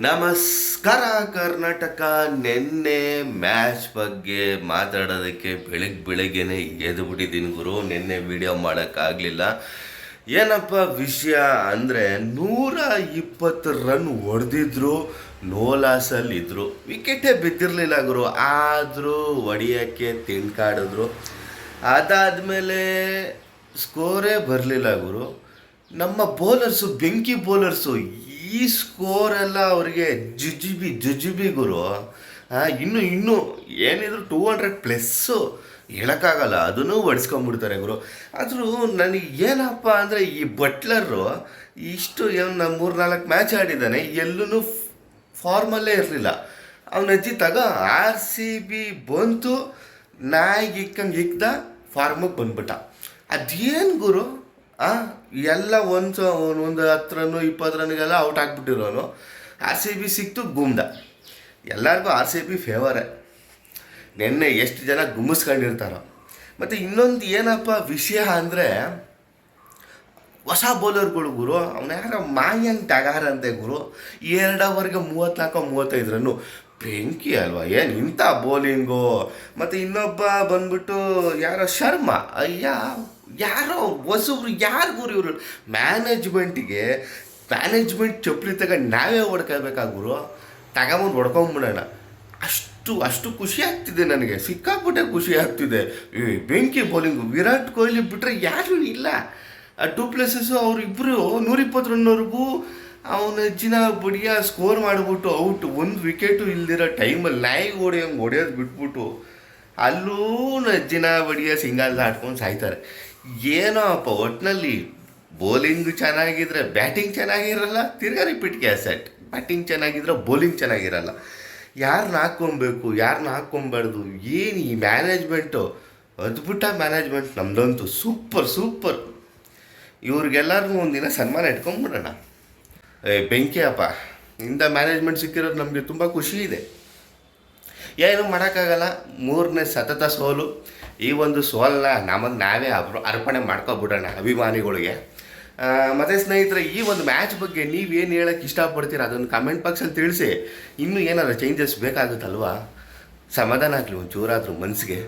ನಮಸ್ಕಾರ ಕರ್ನಾಟಕ. ನಿನ್ನೆ ಮ್ಯಾಚ್ ಬಗ್ಗೆ ಮಾತಾಡೋದಕ್ಕೆ ಬೆಳಗ್ಗೆ ಬೆಳಗ್ಗೆನೆ ಎದ್ದು ಬಿಟ್ಟಿದ್ದೀನಿ ಗುರು. ನಿನ್ನೆ ವಿಡಿಯೋ ಮಾಡೋಕ್ಕಾಗಲಿಲ್ಲ. ಏನಪ್ಪ ವಿಷಯ ಅಂದರೆ ನೂರ ಇಪ್ಪತ್ತು ರನ್ ಹೊಡೆದಿದ್ರು ನೋ ಲಾಸಲ್ಲಿ ಇದ್ರು. ವಿಕೆಟೇ ಬಿದ್ದಿರಲಿಲ್ಲ ಗುರು. ಆದರೂ ಹೊಡಿಯೋಕ್ಕೆ ತಿಂಡ್ಕಾಡಿದ್ರು. ಅದಾದಮೇಲೆ ಸ್ಕೋರೇ ಬರಲಿಲ್ಲ ಗುರು. ನಮ್ಮ ಬೌಲರ್ಸು ಬೆಂಕಿ ಬೌಲರ್ಸು ಈ ಸ್ಕೋರ್ ಎಲ್ಲ ಅವರಿಗೆ ಜುಜುಬಿ ಜುಜುಬಿ ಗುರು. ಇನ್ನು ಇನ್ನು ಏನಿದ್ರು ಟೂ ಹಂಡ್ರೆಡ್ ಪ್ಲಸ್ಸು ಹೇಳೋಕ್ಕಾಗಲ್ಲ, ಅದನ್ನು ಹೊಡ್ಸ್ಕೊಂಬಿಡ್ತಾರೆ ಗುರು. ಆದರೂ ನನಗೆ ಏನಪ್ಪ ಅಂದರೆ ಈ ಬಟ್ಲರು ಇಷ್ಟು ಏನು ಮೂರು ನಾಲ್ಕು ಮ್ಯಾಚ್ ಆಡಿದ್ದಾನೆ ಎಲ್ಲೂ ಫಾರ್ಮಲ್ಲೇ ಇರಲಿಲ್ಲ. ಅವನ ಅಜ್ಜಿ ತಗ ಆರ್ ಸಿ ಬಿ ಬಂತು, ನಾಯಿಗೆ ಇಕ್ಕಂಗೆ ಇಕ್ದ ಫಾರ್ಮಿಗೆ ಬಂದ್ಬಿಟ್ಟ. ಅದೇನು ಗುರು? ಎಲ್ಲ ಒಂದು ಒಂದು ಹತ್ತು ರನ್ನು ಇಪ್ಪತ್ತು ರನ್ಗೆಲ್ಲ ಔಟ್ ಆಗಿಬಿಟ್ಟಿರೋನು. ಆರ್ ಸಿ ಬಿ ಸಿಕ್ತು ಗುಮ್ದ. ಎಲ್ಲರಿಗೂ ಆರ್ ಸಿ ಬಿ ಫೇವರೇ ನಿನ್ನೆ ಎಷ್ಟು ಜನ ಗುಮ್ಮಿಸ್ಕೊಂಡಿರ್ತಾರೋ. ಮತ್ತು ಇನ್ನೊಂದು ಏನಪ್ಪ ವಿಷಯ ಅಂದರೆ, ಹೊಸ ಬೌಲರ್ಗಳು ಗುರು, ಅವನ ಯಾರ ಮಾಯಂಗ್ ಟಗಾರಂತೆ ಗುರು. ಎರಡು ಓವರ್ಗೆ ಮೂವತ್ತ್ನಾಲ್ಕು ಮೂವತ್ತೈದು ರನ್ನು ಬೆಂಕಿ ಅಲ್ವಾ? ಏನು ಇಂಥ ಬೌಲಿಂಗು ಮತ್ತು ಇನ್ನೊಬ್ಬ ಬಂದ್ಬಿಟ್ಟು ಯಾರೋ ಶರ್ಮಾ. ಅಯ್ಯ ಯಾರೋ ಹೊಸಬ್ರು ಯಾರು ಗುರು ಇವರು? ಮ್ಯಾನೇಜ್ಮೆಂಟಿಗೆ ಮ್ಯಾನೇಜ್ಮೆಂಟ್ ಚಪ್ಪಲಿ ತಗೊಂಡು ನಾವೇ ಹೊಡ್ಕೋಬೇಕಾ ಗುರು? ತಗೊಂಬಂದು ಹೊಡ್ಕೊಂಬಿಡೋಣ. ಅಷ್ಟು ಅಷ್ಟು ಖುಷಿ ಆಗ್ತಿದೆ ನನಗೆ. ಸಿಕ್ಕಾಪಟ್ಟೆ ಖುಷಿ ಆಗ್ತಿದೆ. ಈ ಬೆಂಕಿ ಬೌಲಿಂಗು ವಿರಾಟ್ ಕೊಹ್ಲಿ ಬಿಟ್ಟರೆ ಯಾರು ಇಲ್ಲ. ಆ ಟೂ ಪ್ಲೇಸಸ್ಸು ಅವರಿಬ್ಬರು ನೂರಿಪ್ಪತ್ತು ರನ್ನವರೆಗೂ ಅವನ ಅಜ್ಜಿನ ಬಡಿಯ ಸ್ಕೋರ್ ಮಾಡಿಬಿಟ್ಟು ಔಟ್ ಒಂದು ವಿಕೆಟು ಇಲ್ದಿರೋ ಟೈಮಲ್ಲಿ ಲೈವ್ ಹೊಡೆಯಂಗೆ ಹೊಡೆಯೋದು ಬಿಟ್ಬಿಟ್ಟು ಅಲ್ಲೂ ನಜ್ಜಿನ ಬಡಿಯ ಸಿಂಗಲ್ ಆಡ್ಕೊಂಡು ಸಾಯ್ತಾರೆ. ಏನೋ ಅಪ್ಪ ಒಟ್ಟಿನಲ್ಲಿ ಬೌಲಿಂಗ್ ಚೆನ್ನಾಗಿದ್ರೆ ಬ್ಯಾಟಿಂಗ್ ಚೆನ್ನಾಗಿರಲ್ಲ, ತಿರ್ಗಾ ರಿಪೀಟ್ ಕ್ಯಾಸೆಟ್ ಬ್ಯಾಟಿಂಗ್ ಚೆನ್ನಾಗಿದ್ರೆ ಬೌಲಿಂಗ್ ಚೆನ್ನಾಗಿರಲ್ಲ. ಯಾರನ್ನ ಹಾಕ್ಕೊಬೇಕು ಯಾರನ್ನ ಹಾಕ್ಕೊಬಾರ್ದು, ಏನು ಈ ಮ್ಯಾನೇಜ್ಮೆಂಟು ಅದ್ಭುತ ಮ್ಯಾನೇಜ್ಮೆಂಟ್ ನಮ್ದಂತೂ ಸೂಪರ್ ಸೂಪರ್ ಇವ್ರಿಗೆಲ್ಲರಿಗೂ ಒಂದಿನ ಸನ್ಮಾನ ಇಟ್ಕೊಂಡ್ಬಿಡೋಣ ಏ ಬೆಂಕಿ ಅಪ್ಪ ಇಂಥ ಮ್ಯಾನೇಜ್ಮೆಂಟ್ ಸಿಕ್ಕಿರೋದು ನಮಗೆ ತುಂಬ ಖುಷಿ ಇದೆ. ಏನು ಮಾಡೋಕ್ಕಾಗಲ್ಲ. ಮೂರನೇ ಸತತ ಸೋಲು. ಈ ಒಂದು ಸೋಲನ್ನ ನಮಗೆ ನಾವೇ ಅಪ್ರ ಅರ್ಪಣೆ ಮಾಡ್ಕೊಬಿಡೋಣ ಅಭಿಮಾನಿಗಳಿಗೆ. ಮತ್ತು ಸ್ನೇಹಿತರೆ, ಈ ಒಂದು ಮ್ಯಾಚ್ ಬಗ್ಗೆ ನೀವೇನು ಹೇಳಕ್ಕೆ ಇಷ್ಟಪಡ್ತೀರ? ಅದನ್ನು ಕಮೆಂಟ್ ಬಾಕ್ಸಲ್ಲಿ ತಿಳಿಸಿ. ಇನ್ನೂ ಏನಾದರೂ ಚೇಂಜಸ್ ಬೇಕಾಗುತ್ತಲ್ವಾ? ಸಮಾಧಾನ ಆಗಲಿ, ಒಂಚೂರಾದರೂ ಮನಸ್ಸಿಗೆ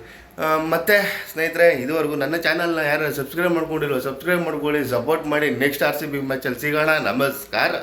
ಮತ್ತು ಸ್ನೇಹಿತರೆ, ಇದುವರೆಗೂ ನನ್ನ ಚಾನಲ್ನ ಯಾರು ಸಬ್ಸ್ಕ್ರೈಬ್ ಮಾಡ್ಕೊಂಡಿರೋ ಸಬ್ಸ್ಕ್ರೈಬ್ ಮಾಡ್ಕೊಳ್ಳಿ ಸಪೋರ್ಟ್ ಮಾಡಿ. ನೆಕ್ಸ್ಟ್ ಆರ್ ಸಿ ಬಿ ಮ್ಯಾಚಲ್ಲಿ ಸಿಗೋಣ. ನಮಸ್ಕಾರ.